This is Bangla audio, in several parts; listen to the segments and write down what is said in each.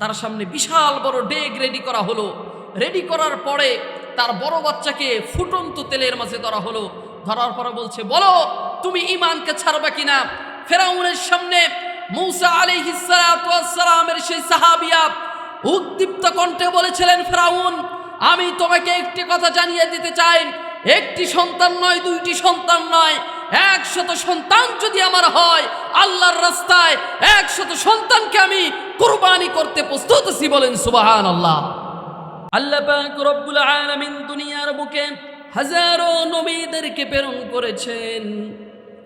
তার সামনে বিশাল বড় ডেগ রেডি করা হলো। রেডি করার পরে তার বড় বাচ্চাকে ফুটন্ত তেলের মাঝে ধরা হলো। ধরার পরে বলছে, বলো, তুমি ইমানকে ছাড়বে কিনা? ফেরাউনের সামনে মৌসা আলী সালামের সেই সাহাবিয়া উদ্দীপ্ত কণ্ঠে বলেছিলেন, ফেরাউন, আমি তোমাকে একটি কথা জানিয়ে দিতে চাই। একটি সন্তান নয়, দুইটি সন্তান নয়। একশত সন্তান যদি আমার হয়, আল্লাহর রাস্তায় একশত সন্তানকে আমি কুরবানি করতে প্রস্তুত আছি বলেন সুবাহান আল্লাহ আল্লাহ রব্বুল আলামিন দুনিয়ার বুকে হাজারো নবীদেরকে প্রেরণ করেছেন,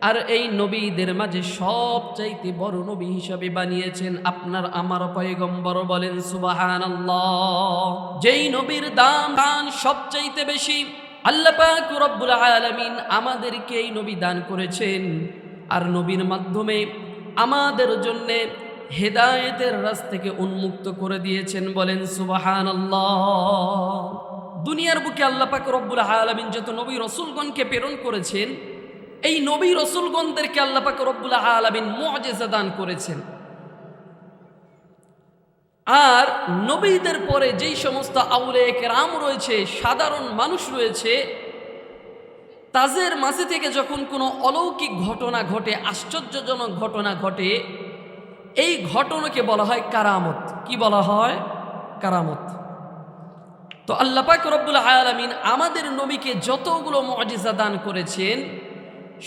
আর এই নবীদের মাঝে সবচাইতে বড় নবী হিসাবে বানিয়েছেন আপনার আমার পয়গম্বর বলেন সুবাহান আল্লাহ যেই নবীর দাম দান সবচাইতে বেশি আল্লাহ পাক রব্বুল আলামিন আমাদেরকে এই নবী দান করেছেন। আর নবীর মাধ্যমে আমাদের জন্যে হেদায়েতের রাস থেকে উন্মুক্ত করে দিয়েছেন বলেন সুবাহান দুনিয়ার বুকে আল্লাহ পাক রব্বুল আলামিন যত নবী রসুলগণকে প্রেরণ করেছেন, এই নবী রসুলগণদেরকে আল্লাহ পাক রব্বুল আলামিন মুআজিজা দান করেছেন। আর নবীদের পরে যেই সমস্ত আউলে কেরাম রয়েছে, সাধারণ মানুষ রয়েছে তাদের মাঝে থেকে যখন কোনো অলৌকিক ঘটনা ঘটে, আশ্চর্যজনক ঘটনা ঘটে, এই ঘটনাকে বলা হয় কারামত। কি বলা হয়? কারামত। তো আল্লাহ পাক রব্বুল আলামিন আমাদের নবীকে যতগুলো মজিজা দান করেছেন,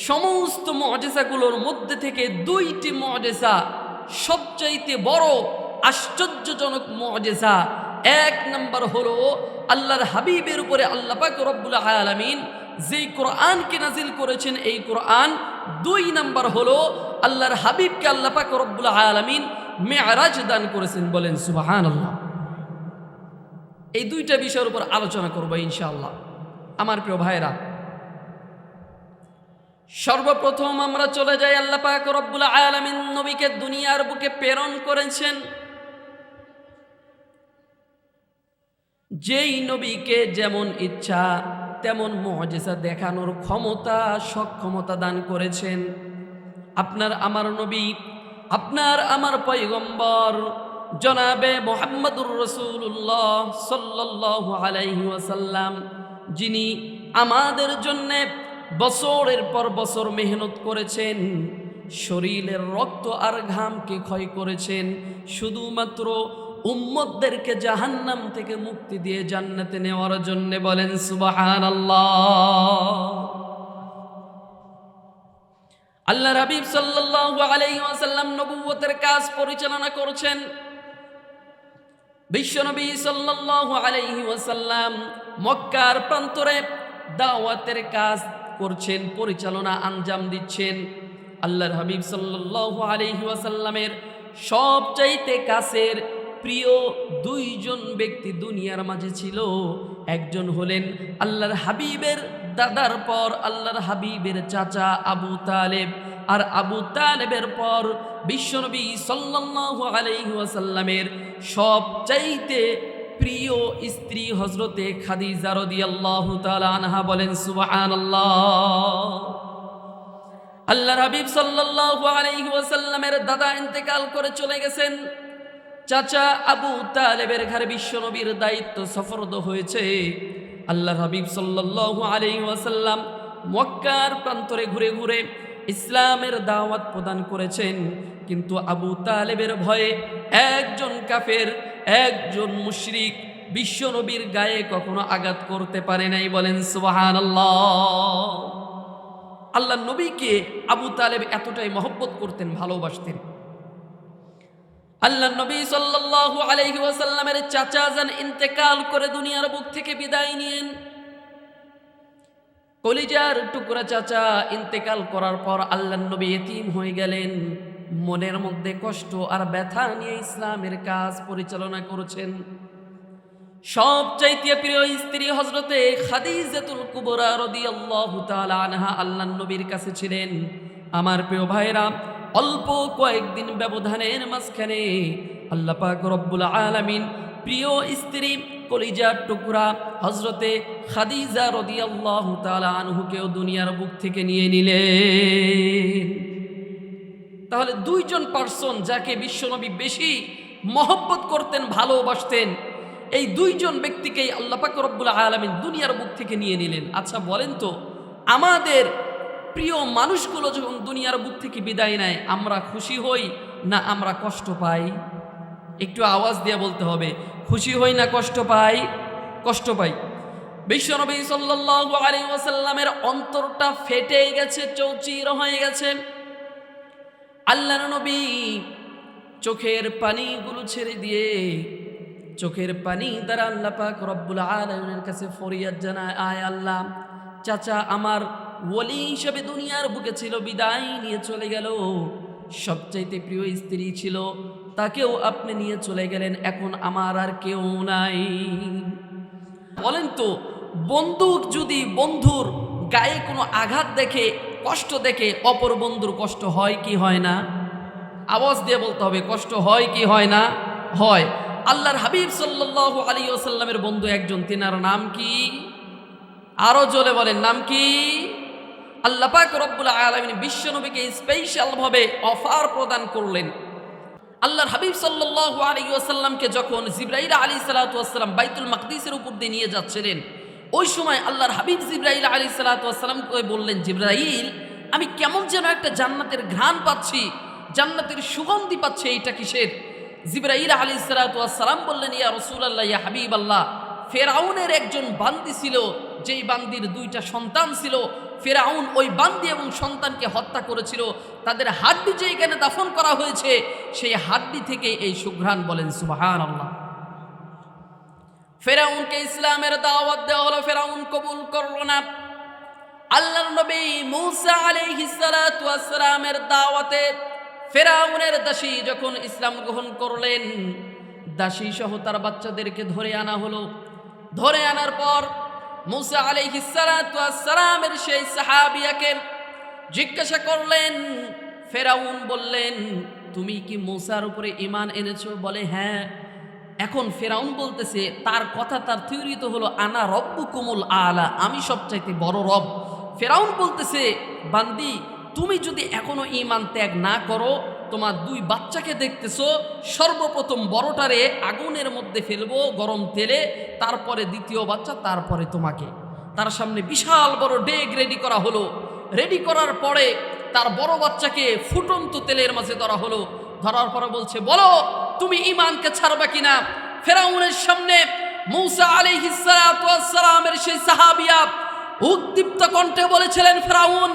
সমস্ত মজেসাগুলোর মধ্যে থেকে দুইটি মজেসা সবচাইতে বড় আশ্চর্যজনক মজেসা এক নম্বর হলো আল্লাহর হাবিবের উপরে আল্লাহ পাক রব্বুল আলামিন যেই কোরআনকে নাজিল করেছেন, এই কোরআন। দুই নম্বর হলো আল্লাহর হাবিবকে আল্লাহ পাক রব্বুল আলামিন মেয়ারাজ দান করেছেন বলেন সুবাহান আল্লাহ এই দুইটা বিষয়ের উপর আলোচনা করব ইনশাআল্লাহ। আমার প্রিয় ভাইরা সর্বপ্রথম আমরা চলে যাই, আল্লাহ পাক রব্বুল আলামিন নবীকে দুনিয়ার বুকে প্রেরণ করেছেন। যেই নবীকে যেমন ইচ্ছা, তেমন মজেসা দেখানোর ক্ষমতা, সক্ষমতা দান করেছেন। আপনার আমার নবী, আপনার আমার পৈগম্বর জনাবে মোহাম্মদুর রসুল্লাহ সাল্লাহ আলাইহি ওয়াসাল্লাম, যিনি আমাদের জন্যে বছরের পর বছর মেহনত করেছেন, শরীরের রক্ত আর ঘামকে ক্ষয় করেছেন, শুধুমাত্র উম্মতদেরকে জাহান্নাম থেকে মুক্তি দিয়ে জান্নাতে নেওয়ার জন্য বলেন সুবাহান আল্লাহ রাবিব ওয়াসাল্লাম নবুয়তের কাজ পরিচালনা করছেন। বিশ্বনবী সাল্লাল্লাহু আলাইহি ওয়াসাল্লাম মক্কার প্রান্তরে দাওয়াতের কাজ করছেন, পরিচালনা আঞ্জাম দিচ্ছেন। আল্লাহর হাবিব সাল্লাল্লাহু আলাইহি ওয়াসাল্লামের সবচাইতে কাছের প্রিয় দুইজন ব্যক্তি দুনিয়ার মাঝে ছিল। একজন হলেন আল্লাহর হাবিবের দাদার পর আল্লাহর হাবিবের চাচা আবু তালেব, আর আবু তালেবের পর বিশ্বনবী সাল্লাল্লাহু আলাইহি সব চাইতে প্রিয় স্ত্রী হজরতে খাদিজা রাদিয়াল্লাহু তাআলা আনহা বলেন, সুবহানাল্লাহ। আল্লাহর হাবিব সাল্লাল্লাহু আলাইহি ওয়াসাল্লামের দাদা ইন্তেকাল করে চলে গেছেন। চাচা আবু তালেবের ঘরে বিশ্বনবীর দায়িত্ব সফরদ হয়েছে। আল্লাহর হাবিব সাল্লাল্লাহু আলাইহি ওয়াসাল্লাম মক্কার প্রান্তরে ঘুরে ঘুরে ইসলামের দাওয়াত প্রদান করেছেন। কিন্তু আবু তালেবের ভয়ে একজন কাফের, একজন মুশরিক বিশ্বনবীর গায়ে কখনো আঘাত করতে পারে নাই বলেন সুবহানাল্লাহ। আল্লাহ নবীকে আবু তালেব এতটাই মহব্বত করতেন, ভালোবাসতেন। আল্লাহ নবী সাল্লাল্লাহু আলাইহি ওয়াসাল্লামের চাচা যান ইন্তেকাল করে দুনিয়ার বুক থেকে বিদায় নিয়েন। কলিজার টুকরা চাচা ইন্তেকাল করার পর আল্লাহ নবী এতিম হয়ে গেলেন। মনের মধ্যে কষ্ট আর ব্যথা নিয়ে ইসলামের কাজ পরিচালনা করেছেন। সবচাইতে প্রিয় স্ত্রী হজরতে খাদিজাতুল কুবরা রাদিয়াল্লাহু তাআলা আনহা আল্লাহ নবীর কাছে ছিলেন। আমার প্রিয় ভাইরা অল্প কয়েকদিন ব্যবধানের মাঝখানে আল্লাহ পাক রব্বুল আলামিন প্রিয় স্ত্রী কলিজার টুকরা হজরতে খাদিজা রদিয়াল্লাহু তাআলা আনহুকেও দুনিয়ার বুক থেকে নিয়ে নিলেন। তাহলে দুইজন পার্সন যাকে বিশ্বনবী বেশি মহব্বত করতেন, ভালোবাসতেন, এই দুইজন ব্যক্তিকেই আল্লাহ পাক রব্বুল আলমিন দুনিয়ার বুক থেকে নিয়ে নিলেন। আচ্ছা বলেন তো, আমাদের প্রিয় মানুষগুলো যখন দুনিয়ার বুক থেকে বিদায় নেয়, আমরা খুশি হই না আমরা কষ্ট পাই? একটু আওয়াজ দিয়ে বলতে হবে, খুশি হই না কষ্ট পাই? কষ্ট পাই। বিশ্বনবী ওয়াসাল্লামের অন্তরটা ফেটে গেছে, চৌচির হয়ে গেছে। আল্লাহ নবী চোখের পানিগুলো ছেড়ে দিয়ে, চোখের পানি দ্বারা আল্লাহ পাক রব্বুল আলমের কাছে ফরিয়াদ জানায়, আয় আল্লাহ, চাচা আমার ওলি হিসেবে দুনিয়ার বুকে ছিল, বিদায় নিয়ে চলে গেল। সবচাইতে প্রিয় স্ত্রী ছিল, তাকেও আপনি নিয়ে চলে গেলেন, এখন আমার আর কেউ নাই। বলেন তো, বন্দুক যদি বন্ধুর গায়ে কোনো আঘাত দেখে, কষ্ট দেখে, অপর বন্ধুর কষ্ট হয় কি হয় না? আওয়াজ দিয়ে বলতে হবে, কষ্ট হয় কি হয় না? হয়। আল্লাহর হাবিব সাল্লাল্লাহু আলী ওসাল্লামের বন্ধু একজন, তিনার নাম কি? আরও জোরে বলেন, নাম কি? আল্লাহ পাক রব্বুল আলমিন বিশ্বনবীকে স্পেশালভাবে অফার প্রদান করলেন। আল্লাহর হাবিব সাল্লাল্লাহু আলাইহি ওয়াসাল্লামকে যখন জিব্রাইল আলী সালাতাম বাইতুল মাকদিসের উপর দিয়ে নিয়ে যাচ্ছিলেন, ওই সময় আল্লাহর হাবিব জিব্রাইল আলী সালাতামকে বললেন, জিব্রাইল, আমি কেমন যেন একটা জান্নাতের ঘ্রাণ পাচ্ছি, জান্নাতের সুগন্ধি পাচ্ছি এইটা কিসের? জিব্রাইল আলী সালাতাম বললেন, ইয়া রসুল আল্লাহ ইয়া হাবিব আল্লাহ ফেরাউনের একজন বান্দি ছিল, যেই বান্দির দুইটা সন্তান ছিল। ফেরাউন ওই বান্দি এবং সন্তানকে হত্যা করেছিল। তাদের হাড্ডি যে এখানে দাফন করা হয়েছে, সেই হাড্ডি থেকে এই সুঘ্রাণ বলেন সুবাহান আল্লাহ ফেরাউনকে ইসলামের দাওয়াত দেওয়া হলো, ফেরাউন কবুল করল না। আল্লাহর নবী মূসা আলাইহিস সালাতু ওয়াস দাওয়াতে ফেরাউনের দাসী যখন ইসলাম গ্রহণ করলেন দাসী সহ তার বাচ্চাদেরকে ধরে আনা হলো। ধরে আনার পর মুসা আলাইহিসালামের সেই সাহাবিয়াকে জিজ্ঞাসা করলেন, ফেরাউন বললেন, তুমি কি মুসার উপরে ইমান এনেছো? বলে হ্যাঁ। এখন ফেরাউন বলতেছে, তার কথা, তার থিওরি তো হলো, আনা রব্বু কুমুল আলা আমি সবচাইতে বড় রব। ফেরাউন বলতেছে, বান্দি, তুমি যদি এখনও ইমান ত্যাগ না করো তোমার দুই বাচ্চাকে দেখতেছো, সর্বপ্রথম বড়টারে আগুনের মধ্যে ফেলব গরম তেলে, তারপরে দ্বিতীয় বাচ্চা, তারপরে তোমাকে। তার সামনে বিশাল বড় ডেগ রেডি করা হলো। রেডি করার পরে তার বড় বাচ্চাকে ফুটন্ত তেলের মাঝে ধরা হলো। ধরার পরে বলছে, বলো, তুমি ইমানকে ছাড়বে কিনা? ফেরাউনের সামনে মৌসা আলী সালামের সেই সাহাবিয়া উদ্দীপ্ত কণ্ঠে বলেছিলেন, ফেরাউন,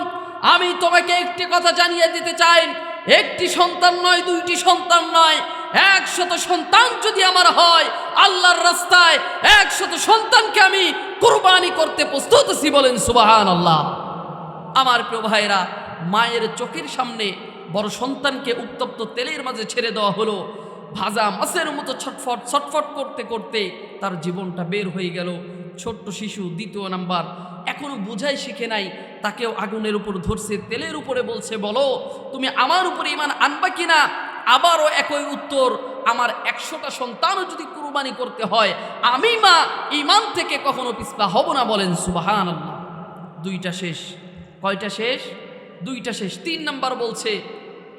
আমি তোমাকে একটি কথা জানিয়ে দিতে চাই। একটি সন্তান নয়, দুইটি সন্তান নয়, একশত সন্তান যদি আমার হয়, আল্লাহর রাস্তায় একশত সন্তানকে আমি কোরবানি করতে প্রস্তুত আছি বলেন সুবাহান আল্লাহ আমার প্রিয় ভাইরা মায়ের চোখের সামনে বড় সন্তানকে উত্তপ্ত তেলের মাঝে ছেড়ে দেওয়া হলো। ভাজা মাছের মতো ছটফট ছটফট করতে করতে তার জীবনটা বের হয়ে গেল। ছোট্ট শিশু, দ্বিতীয় নাম্বার, এখনও বুঝাই শিখে নাই, তাকেও আগুনের উপর ধরছে, তেলের উপরে বলছে, বলো, তুমি আমার উপরে ইমান আনবা কিনা? আবারও একই উত্তর, আমার একশোটা সন্তানও যদি কুরবানি করতে হয়, আমি মা ইমান থেকে কখনো পিছপা হব না বলেন সুবাহান আল্লাহ দুইটা শেষ। কয়টা শেষ? দুইটা শেষ। তিন নাম্বার বলছে,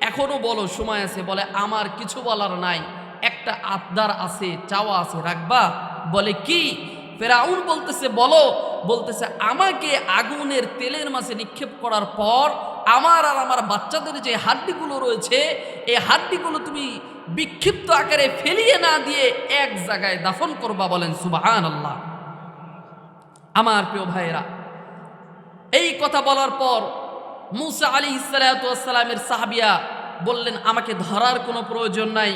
এখনও বলো, সময় আছে, বলে, আমার কিছু বলার নাই, একটা আবদার আছে, চাওয়া আছে, রাখবা? বলে কি? ফেরাউন বলতেছে, বলো। বলতেছে, আমাকে আগুনের তেলের মাঝে নিক্ষেপ করার পর আমার আর আমার বাচ্চাদের যে হাড্ডিগুলো রয়েছে, এই হাড্ডিগুলো তুমি বিক্ষিপ্ত আকারে ফেলিয়ে না দিয়ে এক জায়গায় দাফন করবা বলেন সুবাহান আল্লাহ আমার প্রিয় ভাইয়েরা, এই কথা বলার পর মুসা আলী ইসালাতামের সাহাবিয়া বললেন, আমাকে ধরার কোনো প্রয়োজন নাই।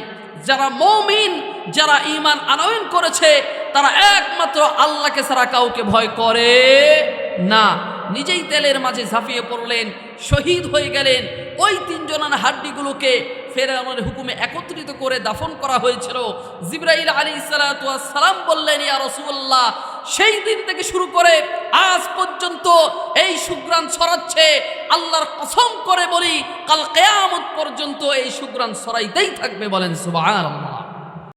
যারা মৌমিন, যারা ইমান আনয়ন করেছে তারা একমাত্র আল্লাহকে ছাড়া কাউকে ভয় করে না। নিজেই তেলের মাঝে ঝাঁপিয়ে পড়লেন, শহীদ হয়ে গেলেন। ওই তিনজনের হাড্ডিগুলোকে ফেরানোর হুকুমে একত্রিত করে দাফন করা হয়েছিল। জিব্রাইল আলী সালাম বললেন, ইয়া রসুল্লাহ সেই দিন থেকে শুরু করে আজ পর্যন্ত এই সুগ্রাণ ছড়াচ্ছে। আল্লাহর কসম করে বলি, কাল কেয়ামত পর্যন্ত এই সুগ্রাণ ছড়াইতেই থাকবে। বলেন সুবাহ